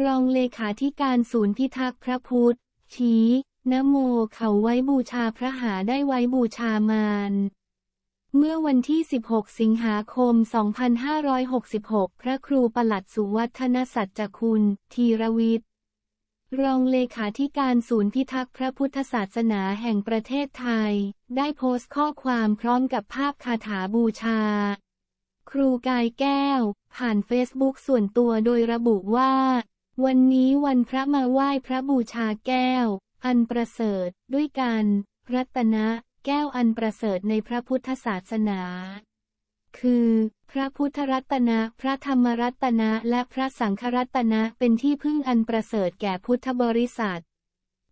รองเลขาธิการศูนย์พิทักษ์พระพุทธ ชี้นโมเขาไว้บูชาพระหาได้ไว้บูชามารเมื่อวันที่ 16 สิงหาคม 2566 พระครูประหลัดสุวัฒนสัจจคุณ ธีรวิทย์ รองเลขาธิการศูนย์พิทักษ์พระพุทธศาสนาแห่งประเทศไทย ได้โพสต์ข้อความพร้อมกับภาพคาถาบูชา ครูกายแก้ว ผ่านเฟซบุ๊กส่วนตัวโดยระบุว่า วันนี้วันพระมาไหว้พระบูชาแก้ว อันประเสริฐด้วยกัน รัตนะ แก้วอันประเสริฐในพระพุทธศาสนา คือ พระพุทธรัตนะ พระธรรมรัตนะ และพระสังฆรัตนะเป็นที่พึ่งอันประเสริฐแก่พุทธบริษัท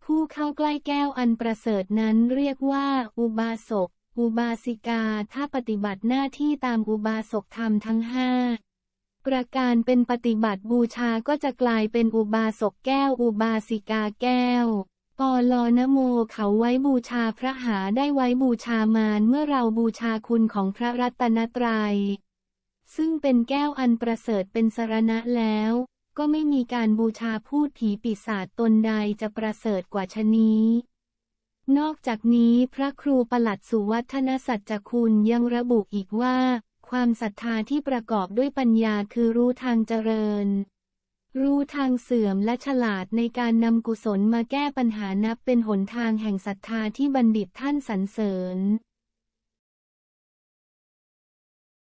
ผู้เข้าใกล้แก้วอันประเสริฐนั้นเรียกว่า อุบาสก อุบาสิกา ถ้าปฏิบัติหน้าที่ตามอุบาสกธรรมทั้งห้า ประการเป็นปฏิบัติบูชาก็จะกลายเป็นอุบาสกแก้วอุบาสิกาแก้วปอลอนโมเขาไว้บูชาพระหาได้ไว้บูชามารเมื่อเราบูชาคุณของพระรัตนตรัย ซึ่งเป็นแก้วอันประเสริฐเป็นสรณะแล้ว ก็ไม่มีการบูชาพูดผีปีศาจตนใดจะประเสริฐกว่าชะนี้ นอกจากนี้พระครูประหลัดสุวัฒนสัจจคุณยังระบุอีกว่า ความศรัทธาที่ประกอบด้วยปัญญาคือรู้ทางเจริญ รู้ทางเสื่อมและฉลาดในการนำกุศลมาแก้ปัญหานับเป็นหนทางแห่งศรัทธาที่บัณฑิตท่านสรรเสริญ